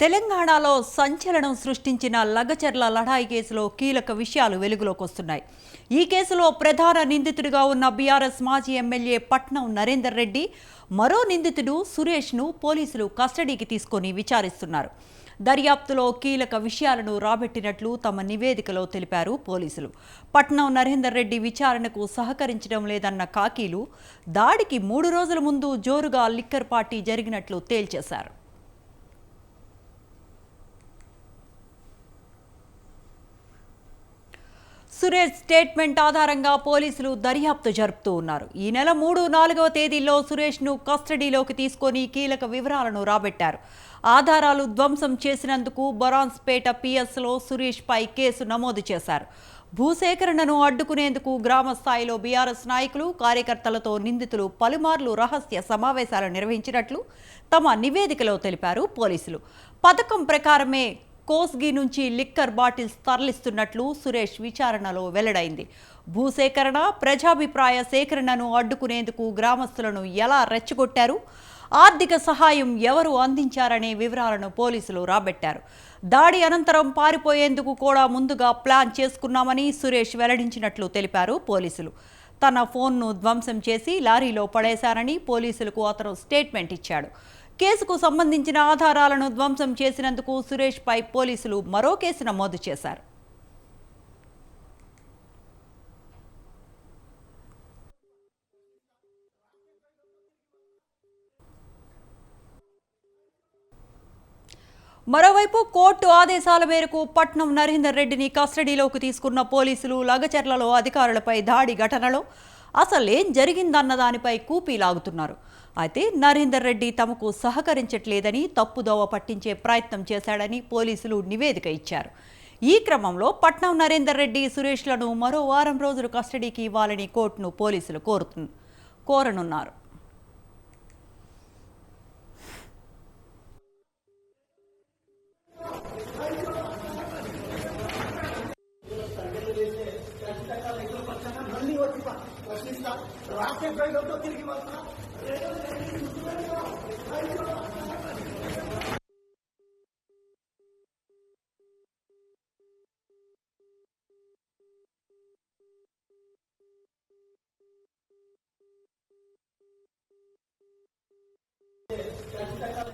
తెలంగాణలో సంచలనం సృష్టించిన లగచర్ల లడాయి కేసులో కీలక విషయాలు వెలుగులోకి వస్తున్నాయి. ఈ కేసులో ప్రధాన నిందితుడిగా ఉన్న బీఆర్ఎస్ మాజీ ఎమ్మెల్యే పట్నం నరేందర్ రెడ్డి మరో నిందితుడు సురేష్ను పోలీసులు కస్టడీకి తీసుకొని విచారిస్తున్నారు. దర్యాప్తులో కీలక విషయాలను రాబెట్టినట్లు తమ నివేదికలో తెలిపారు పోలీసులు. పట్నం నరేందర్ రెడ్డి విచారణకు సహకరించడం లేదన్న కాకీలు దాడికి మూడు రోజుల ముందు జోరుగా లిక్కర్ పార్టీ జరిగినట్లు తేల్చేశారు. సురేష్ స్టేట్మెంట్ ఆధారంగా పోలీసులు దర్యాప్తు జరుపుతూ ఉన్నారు. ఈ నెల మూడు నాలుగవ తేదీల్లో సురేష్ను కస్టడీలోకి తీసుకొని కీలక వివరాలను రాబట్టారు. ఆధారాలు ధ్వంసం చేసినందుకు బొరాన్స్పేట పిఎస్లో సురేష్పై కేసు నమోదు చేశారు. భూసేకరణను అడ్డుకునేందుకు గ్రామ స్థాయిలో బీఆర్ఎస్ నాయకులు కార్యకర్తలతో నిందితులు పలుమార్లు రహస్య సమావేశాలు నిర్వహించినట్లు తమ నివేదికలో తెలిపారు పోలీసులు. పథకం ప్రకారమే కోస్గి నుంచి లిక్కర్ బాటిల్స్ తరలిస్తున్నట్లు సురేష్ విచారణలో వెల్లడైంది. భూసేకరణ ప్రజాభిప్రాయ సేకరణను అడ్డుకునేందుకు గ్రామస్తులను ఎలా రెచ్చగొట్టారు? ఆర్థిక సహాయం ఎవరు అందించారనే వివరాలను పోలీసులు రాబట్టారు. దాడి అనంతరం పారిపోయేందుకు కూడా ముందుగా ప్లాన్ చేసుకున్నామని సురేష్ వెల్లడించినట్లు తెలిపారు పోలీసులు. తన ఫోన్ను ధ్వంసం చేసి లారీలో పడేశారని పోలీసులకు అతను స్టేట్మెంట్ ఇచ్చాడు. కేసుకు సంబంధించిన ఆధారాలను ధ్వంసం చేసినందుకు సురేష్ పై పోలీసులు మరో కేసు నమోదు చేశారు. మరోవైపు కోర్టు ఆదేశాల మేరకు పట్నం నరేందర్ రెడ్డిని కస్టడీలోకి తీసుకున్న పోలీసులు లగచర్లలో అధికారులపై దాడి ఘటనలో అసలేం జరిగిందన్న దానిపై కూపీ లాగుతున్నారు. అయితే నరేందర్ రెడ్డి తమకు సహకరించట్లేదని తప్పుదోవ పట్టించే ప్రయత్నం చేశాడని పోలీసులు నివేదిక ఇచ్చారు. ఈ క్రమంలో పట్నం నరేందర్ రెడ్డి సురేష్లను మరో వారం రోజులు కస్టడీకి ఇవ్వాలని కోర్టును పోలీసులు కోరుతు కోరనున్నారు. మళ్ళీ వచ్చి ప్రశ్నిస్తా రాసే ప్రజలతో తిరిగి వస్తా ఖచ్చితంగా